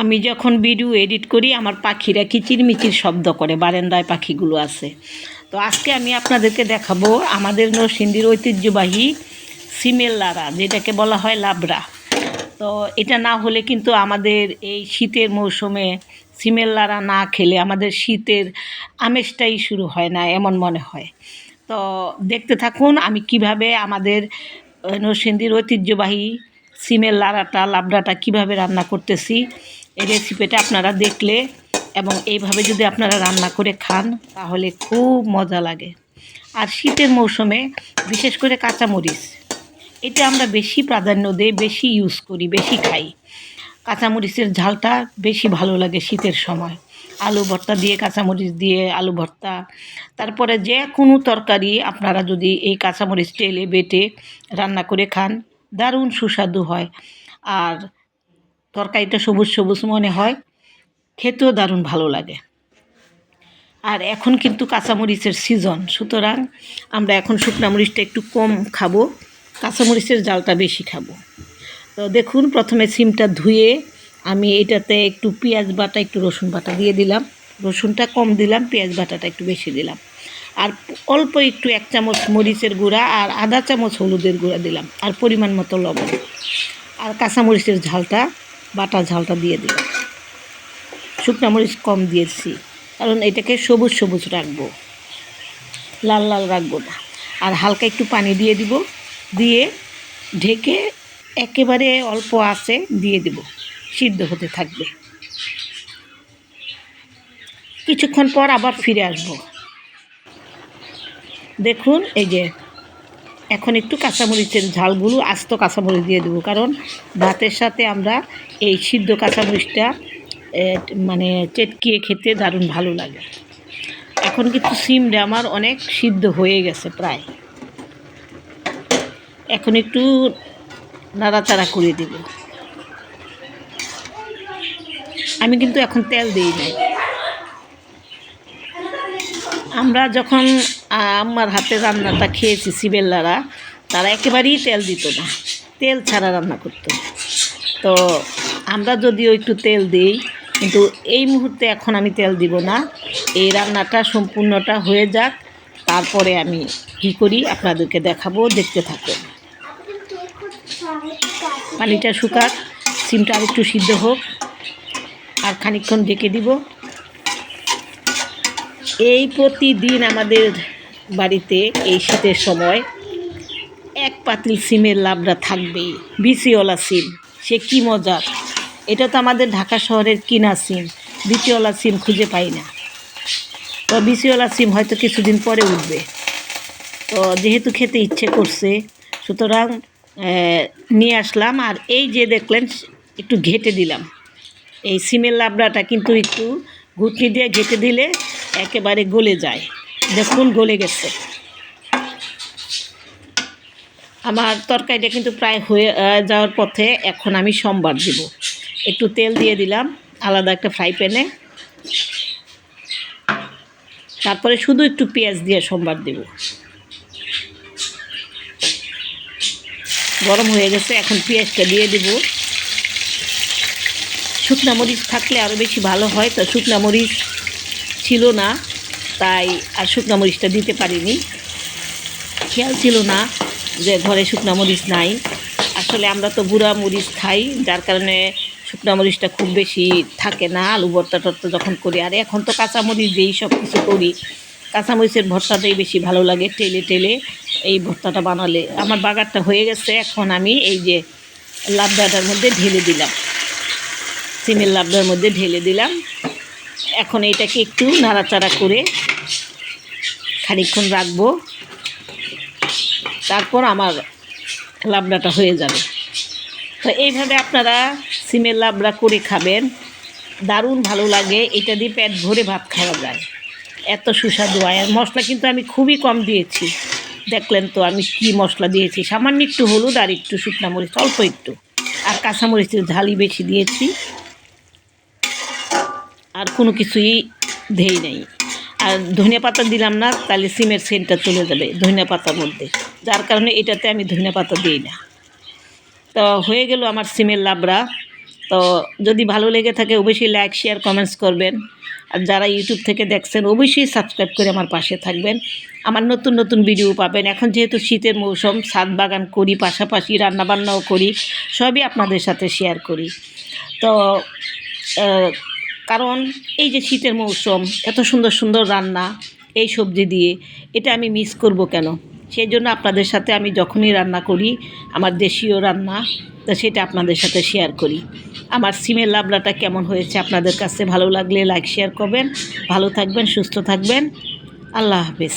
আমি যখন video edit করি, আমার পাখিরা কিচিরমিচির শব্দ করে, বারান্দায় পাখিগুলো আছে। তো আজকে আমি আপনাদেরকে দেখাবো আমাদের নরসিংদীর ঐতিহ্যবাহী সিমেল লারা যেটাকে বলা হয় লাবড়া। তো এটা না হলে কিন্তু আমাদের এই শীতের মৌসুমে সিমেল লারা না খেলে আমাদের শীতের আমেজটাই শুরু হয় না, এমন মনে হয়। তো দেখতে থাকুন আমি কীভাবে আমাদের নরসিংদীর ঐতিহ্যবাহী সিমের লাড়াটা, লাবড়াটা কীভাবে রান্না করতেছি। এই রেসিপিটা আপনারা দেখলে এবং এইভাবে যদি আপনারা রান্না করে খান, তাহলে খুব মজা লাগে। আর শীতের মৌসুমে বিশেষ করে কাঁচামরিচ, এটা আমরা বেশি প্রাধান্য দিই, বেশি ইউজ করি, বেশি খাই। কাঁচামরিচের ঝালটা বেশি ভালো লাগে শীতের সময়। আলু ভর্তা দিয়ে কাঁচামরিচ দিয়ে আলু ভর্তা, তারপরে যে কোনো তরকারি আপনারা যদি এই কাঁচামরিচ তেলে বেটে রান্না করে খান, দারুণ সুস্বাদু হয়। আর তরকারিটা সবুজ সবুজ মনে হয়। খেতেও দারুণ ভালো লাগে। আর এখন কিন্তু কাঁচামরিচের সিজন সুতরাং আমরা এখন শুকনা মরিচটা একটু কম খাব, কাঁচামরিচের জালটা বেশি খাব। তো দেখুন, প্রথমে সিমটা ধুয়ে আমি এটাতে একটু পেঁয়াজ বাটা, একটু রসুন বাটা দিয়ে দিলাম। রসুনটা কম দিলাম, পেঁয়াজ বাটাটা একটু বেশি দিলাম। আর অল্প একটু এক চামচ মরিচের গুঁড়া আর আধা চামচ হলুদের গুঁড়া দিলাম, আর পরিমাণ মতো লবণ। আর কাঁচামরিচের ঝালটা বাটা ঝালটা দিয়ে দিলাম। শুকনা মরিচ কম দিয়েছি, কারণ এটাকে সবুজ সবুজ রাখব, লাল লাল রাখব না। আর হালকা একটু পানি দিয়ে দিব, দিয়ে ঢেকে একেবারে অল্প আছে দিয়ে দিব, সিদ্ধ হতে থাকবে। কিছুক্ষণ পর আবার ফিরে আসব। দেখুন, এই যে এখন একটু কাঁচামরিচের ঝালগুলো, আস্ত কাঁচামরিচ দিয়ে দেবো। কারণ ভাতের সাথে আমরা এই সিদ্ধ কাঁচামরিচটা মানে চেটকিয়ে খেতে দারুণ ভালো লাগে। এখন কিন্তু সিমটা আমার অনেক সিদ্ধ হয়ে গেছে প্রায়। এখন একটু নাড়াচাড়া করে দেব। আমি কিন্তু এখন তেল দিই নাই। আমরা যখন আমার হাতে রান্নাটা খেয়েছি সিবেল্লারা তারা একেবারেই তেল দিত না। তেল ছাড়া রান্না করতো। তো আমরা যদিও একটু তেল দিই, কিন্তু এই মুহূর্তে এখন আমি তেল দিব না। এই রান্নাটা সম্পূর্ণটা হয়ে যাক, তারপরে আমি কি করি আপনাদেরকে দেখাবো, দেখতে থাকুন। পানিটা শুকাক, সিমটা আর একটু সিদ্ধ হোক, আর খানিকক্ষণ ডেকে দিব। এই প্রতিদিন আমাদের বাড়িতে এই শীতের সময় এক পাতিল সিমের লাবড়া থাকবেই বিসিওয়ালা সিম। সে কি মজার এটা তো আমাদের ঢাকা শহরের কিনা সিম বিচিওয়ালা সিম খুঁজে পাই না। তো বিচিওয়ালা সিম হয়তো কিছুদিন পরে উঠবে। তো যেহেতু খেতে ইচ্ছে করছে, সুতরাং নিয়ে আসলাম। আর এই যে দেখলেন, একটু ঘেটে দিলাম। এই সিমের লাবড়াটা কিন্তু একটু ঘুটনি দিয়ে ঘেটে দিলে একেবারে গলে যায়। দেখুন গলে গেছে। আমার তরকারিটা কিন্তু প্রায় হয়ে যাওয়ার পথে এখন আমি সোমবার দিব। একটু তেল দিয়ে দিলাম, আলাদা একটা ফ্রাই প্যানে। তারপরে শুধু একটু পেঁয়াজ দিয়ে সোমবার দেব। গরম হয়ে গেছে, এখন পেঁয়াজটা দিয়ে দেব। শুকনা মরিচ থাকলে আরও বেশি ভালো হয়, তো শুকনা মরিচ ছিল না, তাই আর শুকনা মরিচটা দিতে পারিনি। খেয়াল ছিল না যে ঘরে শুকনা মরিচ নাই। আসলে আমরা তো গুঁড়া মরিচ খাই, যার কারণে শুকনা মরিচটা খুব বেশি থাকে না, আলু ভর্তা টর্তা যখন করি। আর এখন তো কাঁচা মরিচ দিয়েই সব কিছু করি। কাঁচামরিচের ভর্তাটাই বেশি ভালো লাগে, টেলে টেলে এই ভর্তাটা বানালে। আমার বাগারটা হয়ে গেছে, এখন আমি এই যে লাভ ডাটার মধ্যে ঢেলে দিলাম। সিমের লাবডার মধ্যে ঢেলে দিলাম। এখন এইটাকে একটু নাড়াচাড়া করে খানিকক্ষণ রাখব। তারপর আমার লাবড়াটা হয়ে যাবে। তো এইভাবে আপনারা সিমের লাবড়া করে খাবেন। দারুণ ভালো লাগে। এটা দিয়ে পেট ভরে ভাত খাওয়া যায়। এত সুস্বাদু হয়। আর মশলা কিন্তু আমি খুবই কম দিয়েছি। দেখলেন তো আমি কি মশলা দিয়েছি। সামান্য একটু হলুদ আর একটু শুকনা মরিচ, অল্প একটু। আর কাঁচামরিচের ঝালই বেশি দিয়েছি। আর কোনো কিছুই দেই নাই। আর ধনিয়া পাতা দিলাম না, তাহলে সিমের সেন্টটা চলে যাবে ধনিয়া পাতার মধ্যে। যার কারণে এটাতে আমি ধনিয়া পাতা দিই না। তো হয়ে গেল আমার সিমের লাবড়া। তো যদি ভালো লেগে থাকে অবশ্যই লাইক শেয়ার কমেন্টস করবেন। আর যারা ইউটিউব থেকে দেখছেন, অবশ্যই সাবস্ক্রাইব করে আমার পাশে থাকবেন। আমার নতুন নতুন ভিডিও পাবেন। এখন যেহেতু শীতের মৌসুম ছাদ বাগান করি, পাশাপাশি রান্নাবান্নাও করি, সবই আপনাদের সাথে শেয়ার করি। তো কারণ এই যে শীতের মৌসুম, এত সুন্দর সুন্দর রান্না, এই সবজি দিয়ে, এটা আমি মিস করব কেন? সেই জন্য আপনাদের সাথে আমি যখনই রান্না করি, আমার দেশীয় রান্না, তো সেটা আপনাদের সাথে শেয়ার করি। আমার সিমের লাবড়াটা কেমন হয়েছে আপনাদের কাছে ভালো লাগলে লাইক শেয়ার করবেন। ভালো থাকবেন, সুস্থ থাকবেন। আল্লাহ হাফেজ।